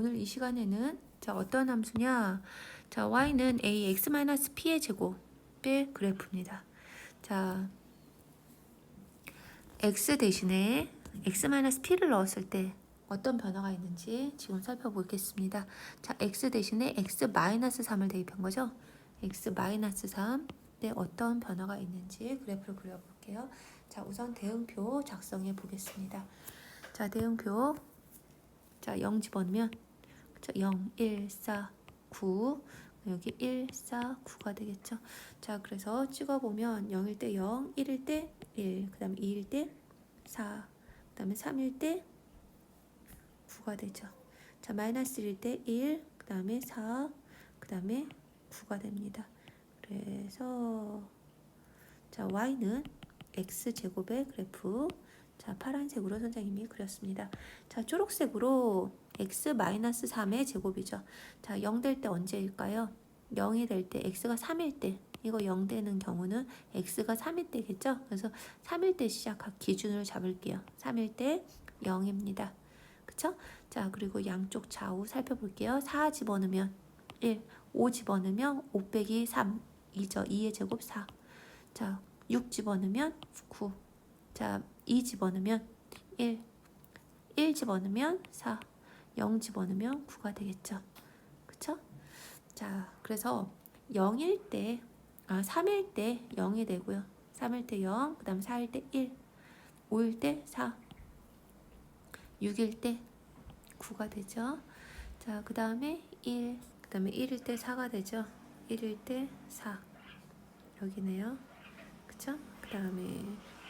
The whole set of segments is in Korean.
오늘 이 시간에는 자 어떤 함수냐? 자 y는 ax-p의 제곱의 그래프입니다. 자 x 대신에 x-p를 넣었을 때 어떤 변화가 있는지 지금 살펴보겠습니다. 자 x 대신에 x-3을 대입한 거죠. x-3 때 어떤 변화가 있는지 그래프를 그려볼게요. 자 우선 대응표 작성해 보겠습니다. 자 대응표 자 0 집어넣으면 그쵸? 0, 1, 4, 9 여기 1, 4, 9가 되겠죠. 자 그래서 찍어보면 0일 때 0, 1일 때 1, 그 다음에 2일 때 4, 그 다음에 3일 때 9가 되죠. 자 마이너스 1일 때 1, 그 다음에 4, 그 다음에 9가 됩니다. 그래서 자 y는 x 제곱의 그래프 자 파란색으로 선생님이 그렸습니다. 자 초록색으로 x-3의 제곱이죠. 자 0 될 때 언제일까요? 0이 될 때 x가 3일 때 이거 0 되는 경우는 x가 3일 때겠죠? 그래서 3일 때 시작한 기준을 잡을게요. 3일 때 0입니다. 그쵸? 자 그리고 양쪽 좌우 살펴볼게요. 4 집어넣으면 1, 5 집어넣으면 5 빼기 3 2죠. 2의 제곱 4. 자, 6 집어넣으면 9. 자, 2 집어넣으면 1. 1 집어넣으면 4. 0 집어넣으면 9가 되겠죠. 그쵸? 자, 그래서 0일 때, 아, 3일 때 0이 되고요. 3일 때 0, 그 다음에 4일 때 1, 5일 때 4, 6일 때 9가 되죠. 자, 그 다음에 1, 그 다음에 1일 때 4가 되죠. 1일 때 4. 여기네요. 그쵸? 그 다음에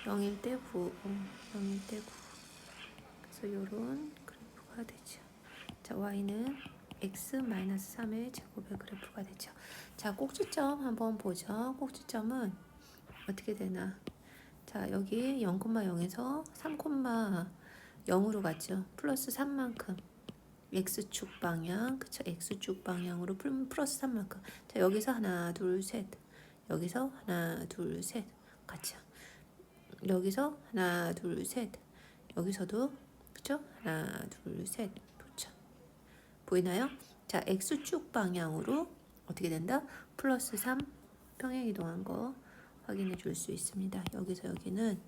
0일 때 9, 0일 때 9. 그래서 요런 그래프가 되죠. 자, y는 x-3의 제곱의 그래프가 되죠. 자, 꼭지점 한번 보죠. 꼭지점은 어떻게 되나? 자, 여기 0,0에서 3,0으로 갔죠. 플러스 3만큼. x축 방향, 그쵸? x축 방향으로 플- 플러스 3만큼. 자, 여기서 하나, 둘, 셋. 여기서 하나, 둘, 셋. 같이. 여기서 하나, 둘, 셋. 여기서도 그쵸? 하나, 둘, 셋. 보이나요? 자, x축 방향으로 어떻게 된다? 플러스 3 평행 이동한 거 확인해 줄 수 있습니다. 여기서 여기는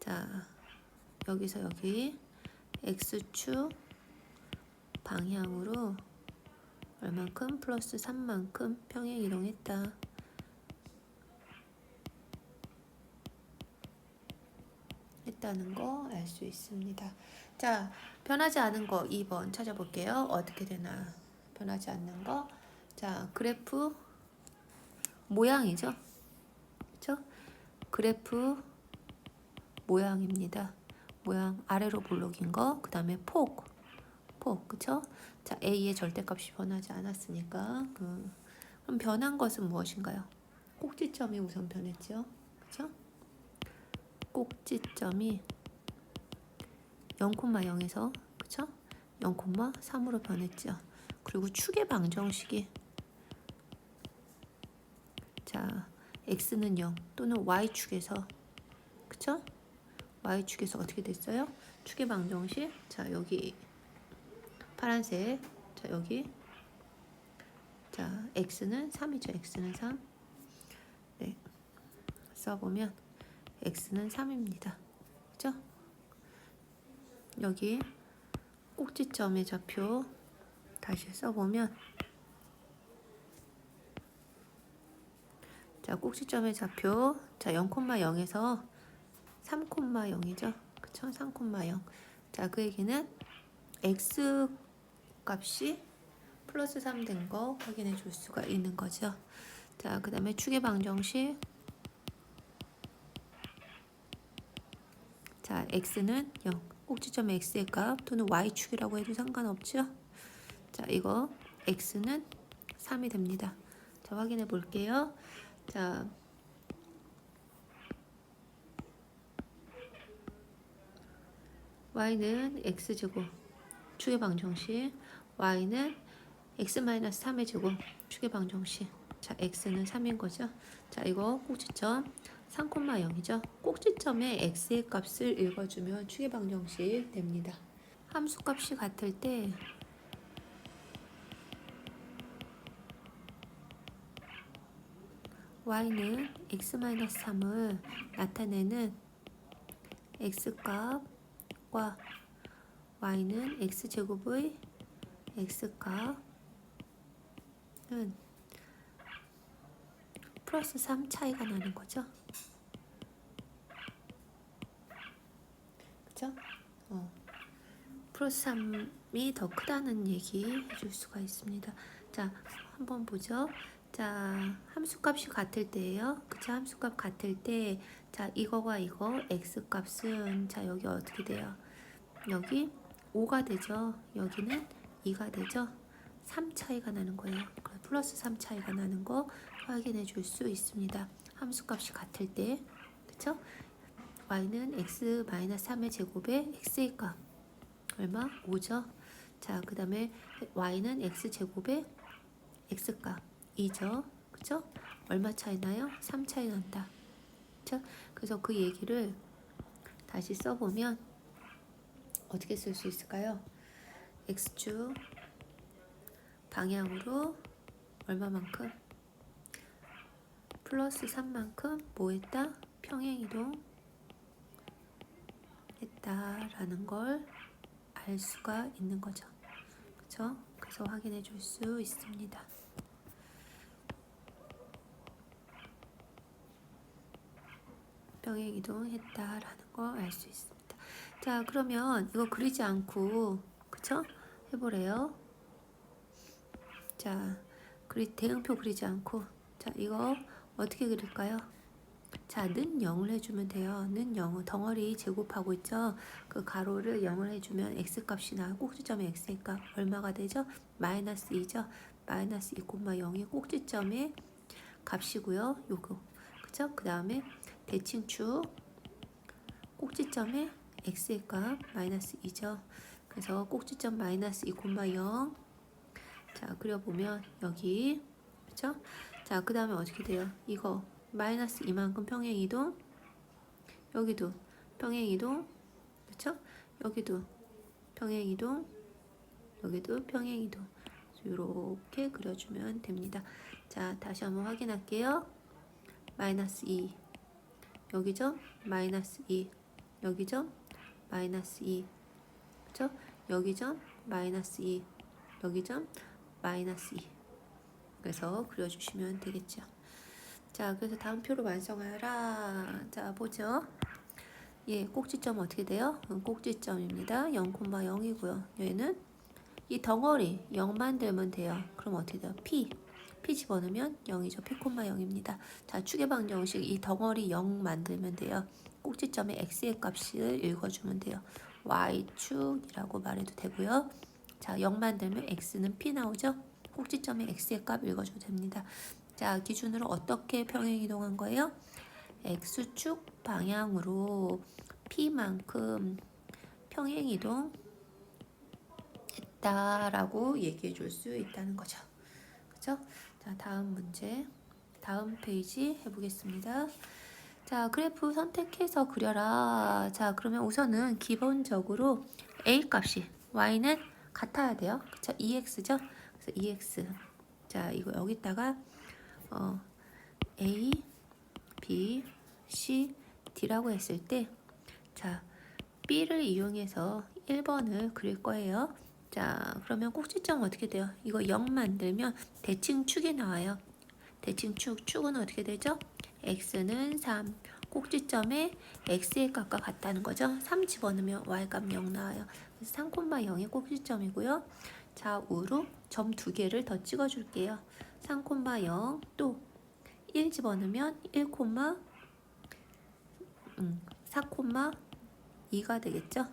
자, 여기서 여기 x축 방향으로 얼만큼 플러스 3만큼 평행 이동했다. 했다는 거 알 수 있습니다. 자, 변하지 않은 거 2번 찾아볼게요. 어떻게 되나? 변하지 않는 거. 자, 그래프 모양이죠. 그죠? 그래프 모양입니다. 모양 아래로 볼록인 거, 그 다음에 폭, 폭, 그쵸? 자, A의 절대값이 변하지 않았으니까, 그, 그럼 변한 것은 무엇인가요? 꼭지점이 우선 변했죠, 그쵸? 꼭지점이 0,0에서, 그쵸? 0,3으로 변했죠. 그리고 축의 방정식이 자, x는 0 또는 y축에서 그쵸? y축에서 어떻게 됐어요? 축의 방정식 자, 여기 파란색 자, 여기 자, x는 3이죠. x는 3 네. 써보면 x는 3입니다. 여기 꼭지점의 좌표 다시 써보면 자, 꼭지점의 좌표. 자, 0,0에서 3,0이죠. 그쵸? 3,0. 자, 그 얘기는 x 값이 플러스 3 된 거 확인해 줄 수가 있는 거죠. 자, 그 다음에 축의 방정식. 자, x는 0. 꼭지점 x의 값 또는 y축이라고 해도 상관없죠. 자, 이거 x는 3이 됩니다. 자, 확인해 볼게요. 자, y는 x제곱 축의 방정식 y는 x-3의 제곱 축의 방정식 자 x는 3인 거죠 자 이거 꼭지점 3,0이죠. 꼭지점의 x의 값을 읽어주면 추계방정식 됩니다. 함수값이 같을 때 y는 x-3을 나타내는 x값과 y는 x제곱의 x값은 플러스 3 차이가 나는 거죠. 그죠? 어. 플러스 3이 더 크다는 얘기 해줄 수가 있습니다. 자, 한번 보죠. 자, 함수값이 같을 때예요. 그쵸? 함수값 같을 때, 자, 이거와 이거 x 값은 자 여기 어떻게 돼요? 여기 5가 되죠. 여기는 2가 되죠. 3 차이가 나는 거예요. 플러스 3 차이가 나는 거 확인해 줄 수 있습니다. 함수값이 같을 때, 그쵸? Y는 x 3의 제곱에 x의 값 얼마? 5죠. 자, 그 다음에 y는 x 제곱에 x 값 2죠. 그죠? 얼마 차이 나요? 3 차이 난다. 그쵸? 그래서 그 얘기를 다시 써보면 어떻게 쓸 수 있을까요? x축 방향으로 얼마만큼? 플러스 3만큼 뭐 했다? 평행이동 했다라는 걸 알 수가 있는 거죠. 그쵸? 그래서 확인해 줄 수 있습니다. 병행 이동했다라는 거알수 있습니다. 자, 그러면 이거 그리지 않고 그쵸? 해보래요. 자, 그리 대응표 그리지 않고 자, 이거 어떻게 그릴까요? 자, 는 0을 해주면 돼요. 는 0은 덩어리 제곱하고 있죠. 그 가로를 0을 해주면 x 값이 나요. 꼭지점의 값 얼마가 되죠? 마이너스 2죠. 마이너스 2,0이 꼭지점의 값이고요. 요거 그죠? 그 다음에 대칭축 꼭지점의 x의 값 마이너스 2죠. 그래서 꼭지점 마이너스 2,0 자, 그려보면 여기 그죠? 자, 그 다음에 어떻게 돼요? 이거 마이너스 이만큼 평행이동 여기도 평행이동 그쵸? 여기도 평행이동 여기도 평행이동 이렇게 그려주면 됩니다. 자, 다시 한번 확인할게요. 마이너스 2 여기죠? 마이너스 2 여기죠? 마이너스 2 그쵸? 여기죠? 마이너스 2 여기죠? 마이너스 2 그래서 그려주시면 되겠죠. 자, 그래서 다음 표를 완성하라. 자, 보죠. 예, 꼭지점 어떻게 돼요? 음, 꼭지점입니다. 0,0이고요. 얘는 이 덩어리 0 만 들면 돼요. 그럼 어떻게 돼요? P. P 집어넣으면 0이죠. P, 0입니다. 자, 축의 방정식 이 덩어리 0 만들면 돼요. 꼭지점의 x의 값을 읽어주면 돼요. y축이라고 말해도 되고요. 자, 0 만들면 x는 P 나오죠? 꼭지점의 x의 값 읽어줘도 됩니다. 자, 기준으로 어떻게 평행 이동한 거예요? x축 방향으로 p만큼 평행 이동 했다라고 얘기해 줄 수 있다는 거죠. 그죠? 자, 다음 문제. 다음 페이지 해 보겠습니다. 자, 그래프 선택해서 그려라. 자, 그러면 우선은 기본적으로 a 값이 y는 같아야 돼요. 그쵸? 2x죠? 그래서 2x. 자, 이거 여기다가 어, A, B, C, D라고 했을 때, 자, B를 이용해서 1번을 그릴 거예요. 자, 그러면 꼭지점 어떻게 돼요? 이거 0 만들면 대칭 축이 나와요. 대칭 축, 축은 어떻게 되죠? x는 3, 꼭지점에 x의 값과 같다는 거죠. 3 집어넣으면 y값 0 나와요. 그래서 3,0이 꼭지점이고요. 좌우로 점 두 개를 더 찍어줄게요. 3,0 또 1 집어넣으면 1, 음, 4,2가 되겠죠.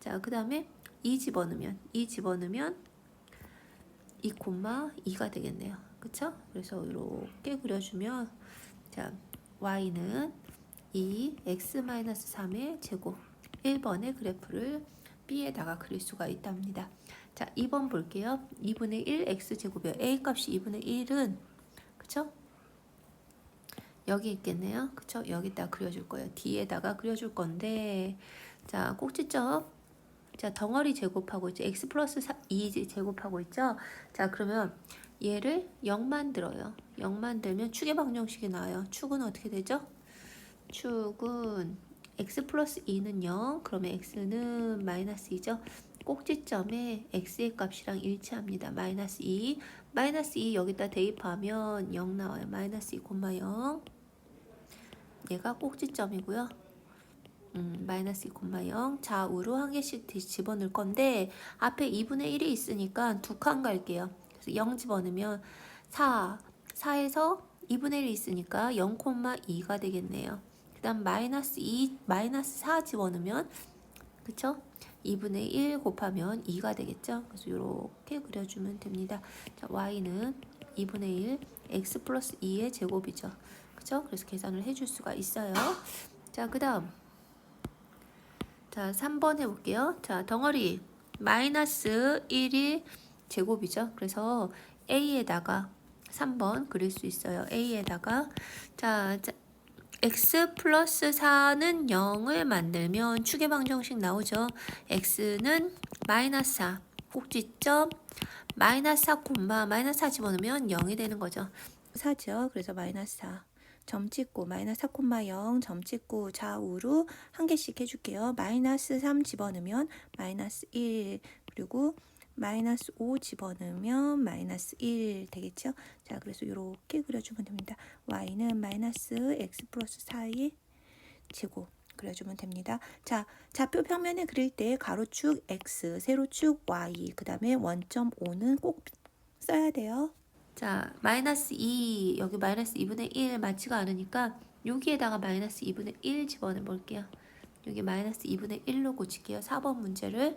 자, 그 다음에 2 집어넣으면 2 집어넣으면 2,2가 되겠네요. 그쵸? 그래서 이렇게 그려주면 자, y는 2 x-3의 제곱 1번의 그래프를 B에다가 그릴 수가 있답니다. 자, 2번 볼게요. 2분의 1 x제곱이요. a 값이 2분의 1은 그쵸? 여기 있겠네요. 그쵸? 여기다 그려줄 거예요. D에다가 그려줄 건데 자, 꼭지점 자, 덩어리 제곱하고 있죠. x 플러스 2 제곱하고 있죠. 자, 그러면 얘를 0 만들어요. 0 만들면 축의 방정식이 나와요. 축은 어떻게 되죠? 축은 x 플러스 2는 0, 그러면 x는 마이너스 2죠. 꼭지점에 x의 값이랑 일치합니다. 마이너스 2, 마이너스 2 여기다 대입하면 0 나와요. 마이너스 2, 0. 얘가 꼭지점이고요. 음, 마이너스 2, 0 좌우로 한 개씩 디- 집어넣을 건데 앞에 2분의 1이 있으니까 두 칸 갈게요. 그래서 0 집어넣으면 4, 4에서 2분의 1이 있으니까 0,2가 되겠네요. 그 다음 마이너스 2, 마이너스 4 집어넣으면 그쵸? 2분의 1 곱하면 2가 되겠죠? 그래서 이렇게 그려주면 됩니다. 자, y는 2분의 1, x 플러스 2의 제곱이죠. 그죠? 그래서 계산을 해줄 수가 있어요. 자, 그 다음. 자, 3번 해볼게요. 자, 덩어리 마이너스 1이 제곱이죠. 그래서 a에다가 3번 그릴 수 있어요. a에다가 자, 자 x 플러스 4는 0을 만들면 축의 방정식 나오죠. x는 마이너스 4 꼭지점 마이너스 4 콤마 마이너스 4 집어넣으면 0이 되는 거죠. 4죠. 그래서 마이너스 4. 점 찍고 마이너스 4,0 점 찍고 좌우로 한 개씩 해줄게요. 마이너스 3 집어넣으면 마이너스 1 그리고 마이너스 5 집어넣으면 마이너스 1 되겠죠? 자 그래서 이렇게 그려주면 됩니다. y는 마이너스 x 플러스 4의 제곱 그려주면 됩니다. 자 좌표 평면을 그릴 때 가로축 x, 세로축 y, 그 다음에 원점 5는 꼭 써야 돼요. 자 마이너스 2 여기 마이너스 2분의 1 맞지가 않으니까 여기에다가 마이너스 2분의 1 집어넣어 볼게요. 여기 마이너스 2분의 1로 고칠게요. 4번 문제를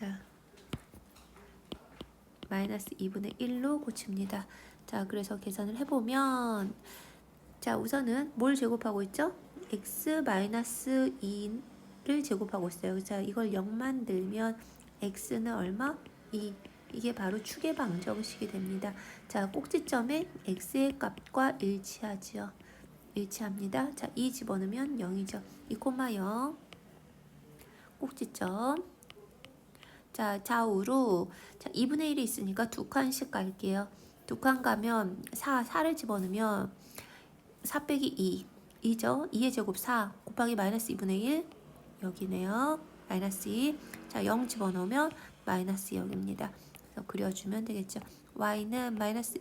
자 마이너스 2분의 1로 고칩니다. 자 그래서 계산을 해보면 자 우선은 뭘 제곱하고 있죠? x 마이너스 2를 제곱하고 있어요. 자 이걸 0 만 들면 x는 얼마? 2 이게 바로 축의 방정식이 됩니다. 자 꼭지점에 x의 값과 일치하지요. 일치합니다. 자, 2 집어넣으면 0이죠. 2,0 꼭지점 자, 좌우로 자, 2분의 1이 있으니까 두 칸씩 갈게요. 두 칸 가면 4, 4를 집어넣으면 4 빼기 2, 2죠. 2의 제곱 4 곱하기 마이너스 2분의 1 여기네요. 마이너스 2. 자, 0 집어넣으면 마이너스 0입니다. 그래서 그려주면 되겠죠. y는 마이너스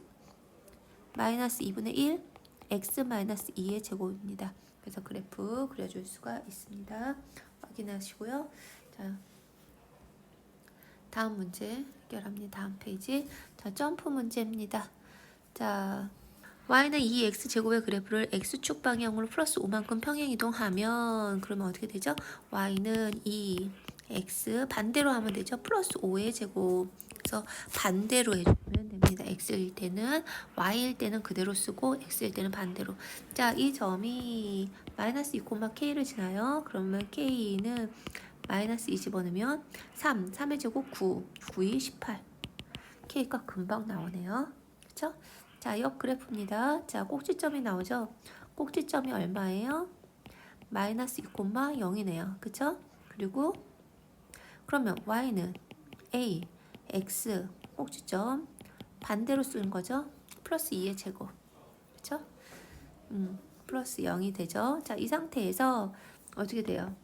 마이너스 2분의 1 x 마이너스 2의 제곱입니다. 그래서 그래프 그려줄 수가 있습니다. 확인하시고요. 자, 다음 문제 해결합니다. 다음 페이지. 자, 점프 문제입니다. 자, y는 2x 제곱의 그래프를 x축 방향으로 플러스 5만큼 평행 이동하면 그러면 어떻게 되죠? y는 2x 반대로 하면 되죠. 플러스 5의 제곱. 그래서 반대로 해주면 됩니다. x일 때는 y일 때는 그대로 쓰고 x일 때는 반대로. 자, 이 점이 마이너스 2, k를 지나요. 그러면 k는 마이너스 2 집어넣으면 3, 3의 제곱 9, 9이 18. k가 금방 나오네요. 그쵸? 자, 옆 그래프입니다. 자, 꼭지점이 나오죠? 꼭지점이 얼마예요? 마이너스 2, 0이네요. 그쵸? 그리고 그러면 y는 a, x, 꼭지점 반대로 쓰는 거죠? 플러스 2의 제곱. 그쵸? 음, 플러스 0이 되죠? 자, 이 상태에서 어떻게 돼요?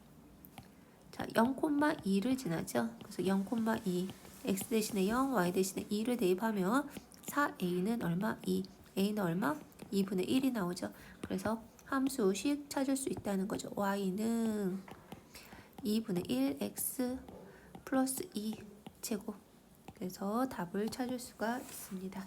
자, 0,2를 지나죠. 그래서 0,2 x 대신에 0, y 대신에 2를 대입하면 4a는 얼마? 2. a는 얼마? 2분의 1이 나오죠. 그래서 함수식 찾을 수 있다는 거죠. y는 2분의 1 x 플러스 2 제곱. 그래서 답을 찾을 수가 있습니다.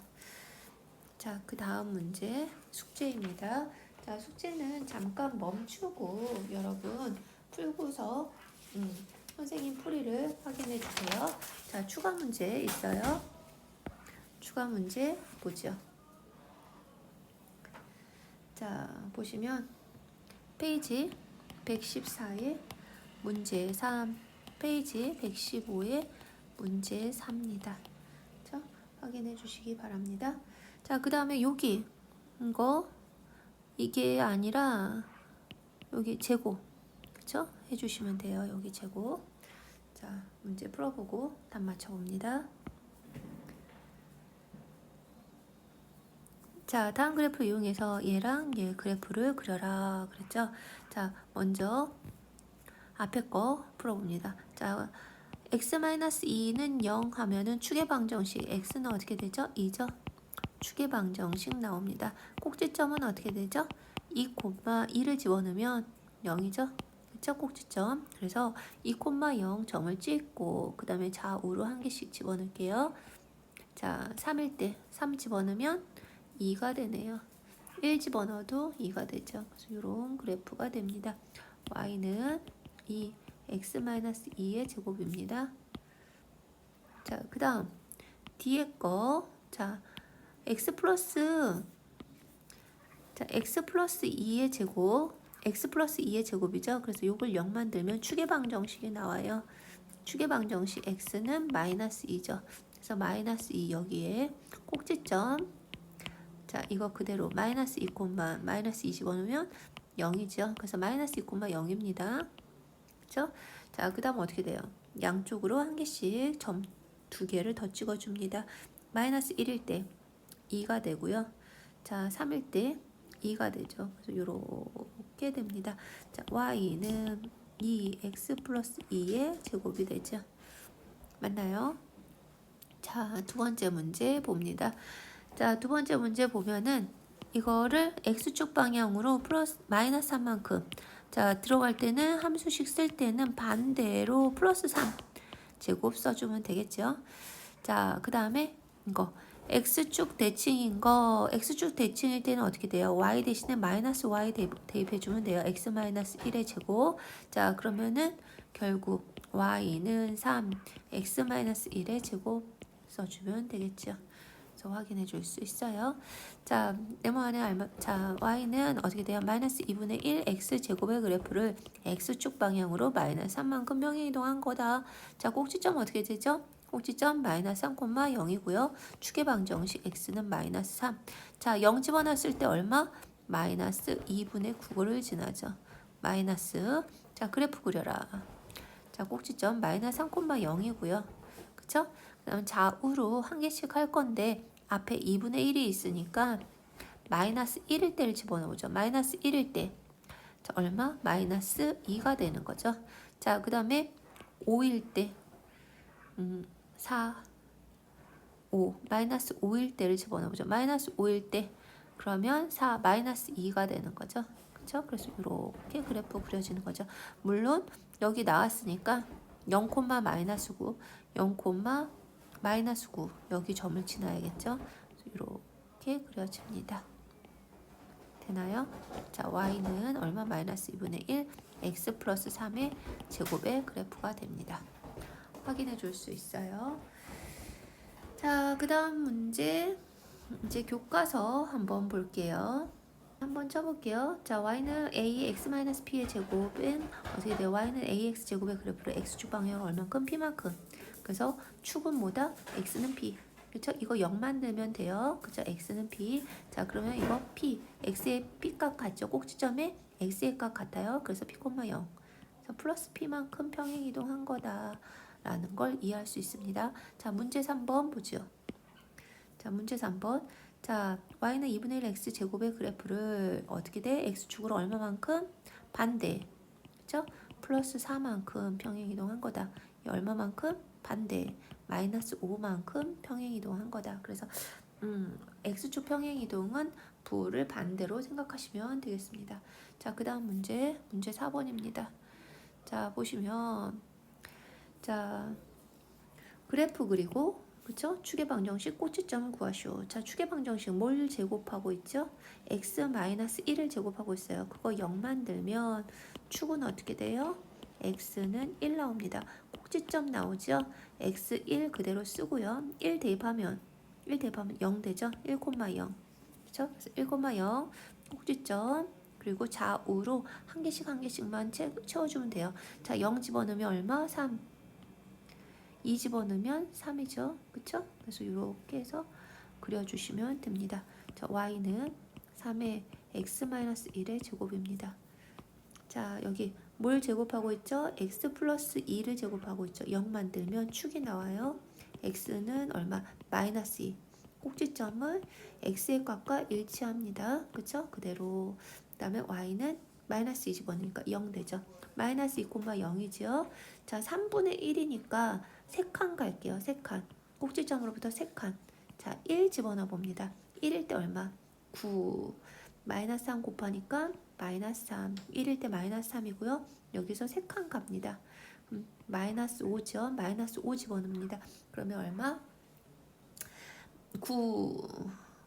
자, 그 다음 문제 숙제입니다. 자, 숙제는 잠깐 멈추고 여러분 풀고서 음, 선생님 풀이를 확인해 주세요. 자, 추가 문제 있어요. 추가 문제 보죠. 자, 보시면 페이지 114에 문제 3, 페이지 115에 문제 4입니다. 자, 확인해 주시기 바랍니다. 자, 그 다음에 여기 이거 이게 아니라 여기 제곱 그쵸? 해주시면 돼요. 여기 재고. 자, 문제 풀어보고 답 맞춰봅니다. 자, 다음 그래프 이용해서 얘랑 얘 그래프를 그려라 그랬죠? 자, 먼저 앞에 거 풀어봅니다. 자, x-2는 0 하면은 축의 방정식 x는 어떻게 되죠? 2죠? 축의 방정식 나옵니다. 꼭지점은 어떻게 되죠? 2, 2를 집어넣으면 0이죠? 그쵸? 꼭지점. 그래서 2,0 점을 찍고 그 다음에 좌우로 한 개씩 집어넣을게요. 자, 3일 때 3 집어넣으면 2가 되네요. 1 집어넣어도 2가 되죠. 그래서 이런 그래프가 됩니다. y는 2, x-2의 제곱입니다. 자, 그 다음 뒤에 거. 자, x 플러스 자, x 플러스 2의 제곱 x 플러스 2의 제곱이죠. 그래서 이걸 0 만들면 축의 방정식이 나와요. 축의 방정식 x는 마이너스 2죠. 그래서 마이너스 2 여기에 꼭지점 자 이거 그대로 마이너스 2 콤마 마이너스 2 집어넣으면 0이죠. 그래서 마이너스 2 콤마 0입니다. 그렇죠? 자, 그 다음 어떻게 돼요? 양쪽으로 한 개씩 점 두 개를 더 찍어줍니다. 마이너스 1일 때 2가 되고요. 자, 3일 때 2가 되죠. 그래서 이렇게 됩니다. 자, y는 2x 플러스 2의 제곱이 되죠. 맞나요? 자, 두 번째 문제 봅니다. 자, 두 번째 문제 보면은 이거를 x축 방향으로 플러스 마이너스 3만큼 자, 들어갈 때는 함수식 쓸 때는 반대로 플러스 3 제곱 써주면 되겠죠. 자, 그 다음에 이거 x축 대칭인 거 x축 대칭일 때는 어떻게 돼요? y 대신에 마이너스 y 대입해 주면 돼요. x 마이너스 1의 제곱. 자, 그러면은 결국 y는 3 x 마이너스 1의 제곱 써주면 되겠죠. 그래서 확인해 줄 수 있어요. 자, 네모 안에 알마, 자, y는 어떻게 돼요? 마이너스 2분의 1 x 제곱의 그래프를 x축 방향으로 마이너스 3만큼 평행 이동한 거다. 자, 꼭지점 어떻게 되죠? 꼭지점 마이너스 3,0이고요. 축의 방정식 x는 마이너스 3. 자, 0 집어넣었을 때 얼마? 마이너스 2분의 9를 지나죠. 마이너스. 자, 그래프 그려라. 자, 꼭지점 마이너스 3,0이고요. 그쵸? 그 다음 좌우로 한 개씩 할 건데 앞에 2분의 1이 있으니까 마이너스 1일 때를 집어넣죠. 마이너스 1일 때. 자, 얼마? 마이너스 2가 되는 거죠. 자, 그 다음에 5일 때. 음, 4, 5. 마이너스 5일 때를 집어넣죠. 마이너스 5일 때. 그러면 4, 마이너스 2가 되는 거죠. 그쵸? 그래서 이렇게 그래프 그려지는 거죠. 물론 여기 나왔으니까 0, 마이너스 9, 0, 마이너스 9 여기 점을 지나야겠죠? 이렇게 그려집니다. 되나요? 자, y는 얼마 마이너스 2분의 1 x 플러스 3의 제곱의 그래프가 됩니다. 확인해 줄 수 있어요. 자, 그 다음 문제 이제 교과서 한번 볼게요. 한번 쳐볼게요. 자, y는 ax-p의 제곱은 어떻게 돼요? y는 ax 제곱의 그래프를 x축 방향으로 얼만큼 p만큼 그래서 축은 뭐다? x는 p. 그렇죠? 이거 0 만들면 돼요. 그죠? x는 p. 자, 그러면 이거 p. x의 p 값 같죠? 꼭지점에 x의 값 같아요. 그래서 p, 0. 그래서 플러스 p만큼 평행 이동한 거다 라는 걸 이해할 수 있습니다. 자, 문제 3번 보죠. 자, 문제 3번. 자, y는 2분의 1 x 제곱의 그래프를 어떻게 돼? x축으로 얼마만큼? 반대. 그죠? 플러스 4만큼 평행 이동한 거다. 얼마만큼? 반대 마이너스 5만큼 평행 이동한 거다. 그래서 음, x축 평행 이동은 부를 반대로 생각하시면 되겠습니다. 자, 그 다음 문제 문제 4번입니다. 자, 보시면 자, 그래프 그리고 그쵸? 축의 방정식 꼭지점을 구하시오. 자, 축의 방정식 뭘 제곱하고 있죠? x 마이너스 1을 제곱하고 있어요. 그거 0 만 들면 축은 어떻게 돼요? x는 1 나옵니다. 꼭지점 나오죠? x1 그대로 쓰고요. 1 대입하면 1 대입하면 0 되죠? 1,0 그렇죠? 그래서 1,0 꼭지점 그리고 좌우로 한 개씩 한 개씩만 채, 채워주면 돼요. 자, 0 집어넣으면 얼마? 3. 2 집어넣으면 3이죠. 그쵸? 그래서 이렇게 해서 그려주시면 됩니다. 자, y는 3의 x-1의 제곱입니다. 자, 여기 뭘 제곱하고 있죠? x 플러스 2를 제곱하고 있죠. 0 만들면 축이 나와요. x는 얼마? 마이너스 2. 꼭지점을 x의 값과 일치합니다. 그쵸? 그대로. 그 다음에 y는 마이너스 20원이니까 0 되죠. 마이너스 2,0이지요. 자, 3분의 1이니까 3칸 갈게요. 3칸. 꼭지점으로부터 3칸. 자, 1 집어넣어 봅니다. 1일 때 얼마? 9. 마이너스 3 곱하니까 마이너스 3. 1일 때 마이너스 3이고요. 여기서 3칸 갑니다. 음, 마이너스 5죠. 마이너스 5 집어넣습니다. 그러면 얼마? 9.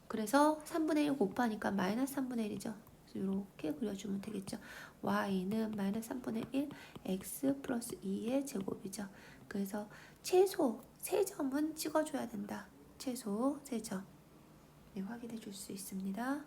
그래서 3분의 1 곱하니까 마이너스 3분의 1이죠. 이렇게 그려주면 되겠죠. y는 마이너스 3분의 1 x 플러스 2의 제곱이죠. 그래서 최소 3점은 찍어줘야 된다. 최소 3점. 네, 확인해 줄 수 있습니다.